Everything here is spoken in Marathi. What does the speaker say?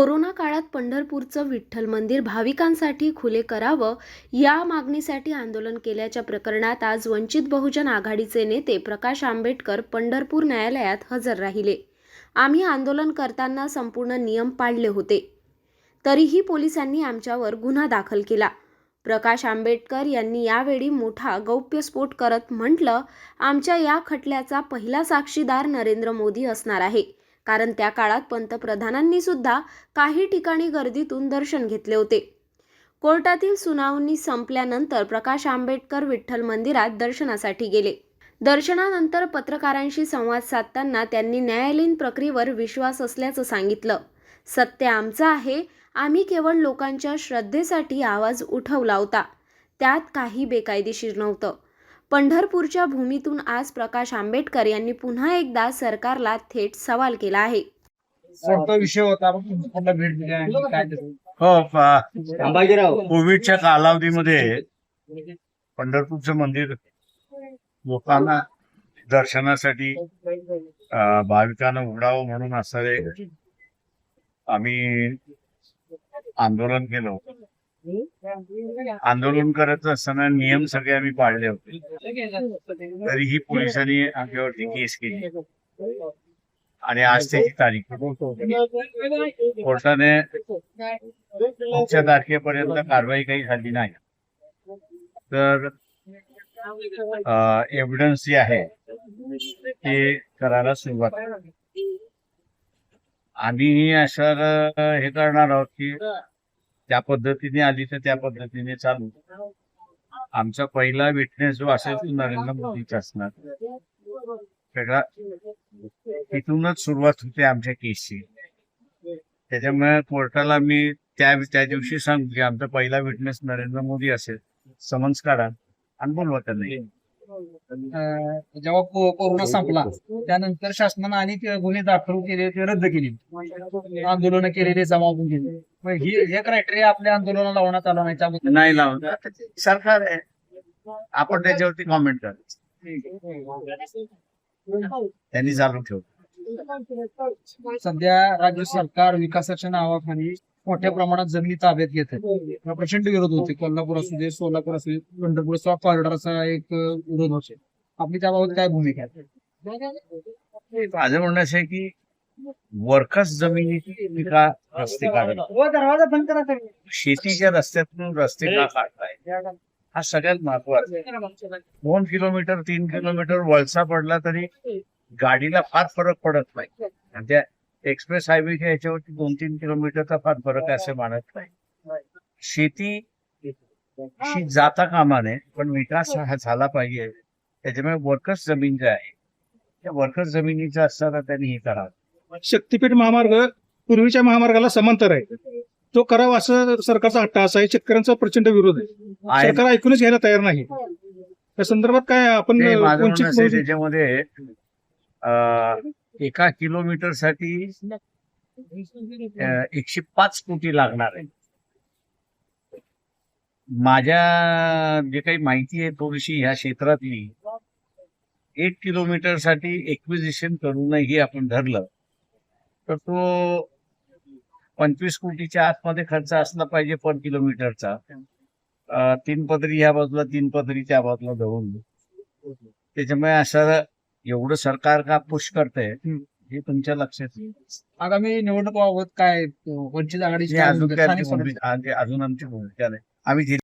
कोरोना काळात पंढरपूरचं विठ्ठल मंदिर भाविकांसाठी खुले करावं या मागणीसाठी आंदोलन केल्याच्या प्रकरणात आज वंचित बहुजन आघाडीचे नेते प्रकाश आंबेडकर पंढरपूर न्यायालयात हजर राहिले. आम्ही आंदोलन करताना संपूर्ण नियम पाळले होते. तरीही पोलिसांनी आमच्यावर गुन्हा दाखल केला. प्रकाश आंबेडकर यांनी यावेळी मोठा गौप्यस्फोट करत म्हटलं आमच्या या खटल्याचा पहिला साक्षीदार नरेंद्र मोदी असणार आहे. कारण त्या काळात पंतप्रधानांनी सुद्धा काही ठिकाणी गर्दीतून दर्शन घेतले होते. कोर्टातील सुनावणी संपल्यानंतर प्रकाश आंबेडकर विठ्ठल मंदिरात दर्शनासाठी गेले. दर्शनानंतर पत्रकारांशी संवाद साधताना त्यांनी न्यायालयीन प्रक्रियेवर विश्वास असल्याचं सांगितलं. सत्य आमचं आहे. आम्ही केवळ लोकांच्या श्रद्धेसाठी आवाज उठवला होता. त्यात काही बेकायदेशीर नव्हतं. पंढरपूरच्या भूमीतून आज प्रकाश आंबेडकर यांनी पुन्हा एकदा सरकारला थेट सवाल केला आहे. विषय होता? हो कोविडच्या कालावधीमध्ये पंढरपूरचं मंदिर लोकांना दर्शनासाठी भाविकांना उघडावं म्हणून असणारे आम्ही आंदोलन केलं आंदोलन करत असताना नियम सगळे आम्ही पाळले होते. तरीही पोलिसांनी आमच्यावरती केस केली. आणि आज त्याची तारीख कोर्टाने पुढच्या तारखेपर्यंत कारवाई काही झाली नाही. तर एव्हिडन्स जे आहे ते करायला सुरुवात. आम्ही असं हे करणार आहोत की त्या पद्धतीने आली तर त्या पद्धतीने चालू. आमचा पहिला विटनेस जो असेल तो नरेंद्र मोदीचा असणार. सगळा तिथूनच सुरुवात होते आमच्या केसची. त्याच्यामुळे कोर्टाला मी त्या त्या दिवशी सांगू की आमचा पहिला विटनेस नरेंद्र मोदी असेल. समन्स काढा आणि बोलवा त्यांना. जेव्हा कोरोना संपला त्यानंतर शासनानं आणि गुन्हे दाखल केले ते रद्द केले. आंदोलन केलेले जमावून केले मग ही हे क्रायटेरिया आपल्या आंदोलनाला लावण्यात आला नाही त्याबद्दल नाही. लावून सरकार आहे. आपण त्याच्यावरती कॉमेंट करायचं त्यांनी चालू ठेवलं. सध्या राज्य सरकार विकासाच्या नावाखाली मोठ्या प्रमाणात जमिनी ताब्यात घेत आहे प्रचंड विरोध होते कोल्हापूर असू दे सोलापूर असू दे पंढरपूर सॉफ्ट कॉरिडॉरचा एक विरोध होते आपली त्याबाबत काय भूमिका आहे? माझं म्हणणं असं आहे की वर्कर्स जमिनीची तुम्ही रस्ते दरवाजा बंद करा शेतीच्या रस्त्यातून रस्ते का काढताय हा सगळ्यात महत्त्वाचा दोन किलोमीटर तीन किलोमीटर वळसा पडला तरी गाडीला फार फरक पडत नाही आणि त्या एक्सप्रेस हायवेच्या याच्यावरती दोन तीन किलोमीटरचा फार फरक आहे असं मानत नाही शेती शी जाता कामा नये पण विकास हा झाला पाहिजे त्याच्यामुळे वर्कर्स जमीन जे आहे त्या वर्कर्स जमिनीचा असताना त्यांनी हे करावं शक्तीपीठ महामार्ग पूर्वीच्या महामार्गाला समांतर आहे. तो करावा असं सरकारचा हट्ट असा आहे. शेतकऱ्यांचा प्रचंड विरोध आहे. सरकार ऐकूनच घ्यायला तयार नाही. त्या संदर्भात काय आपण त्याच्यामध्ये एका किलोमीटरसाठी एकशे पाच कोटी लागणार आहे. माझ्या जे काही माहिती आहे थोडीशी ह्या क्षेत्रातली एक किलोमीटरसाठी एक्विजिशन करूनही आपण धरलं. तर तो पंचवीस कोटीच्या आतमध्ये खर्च असला पाहिजे पर किलोमीटरचा तीन पदरी ह्या बाजूला तीन पदरी त्या बाजूला धरून. त्याच्यामुळे असं एवढं सरकार का पुश करतंय हे तुमच्या लक्षात. आगामी निवडणुकाबाबत काय वंचित भूमिका- अजून आमची भूमिका नाही. आम्ही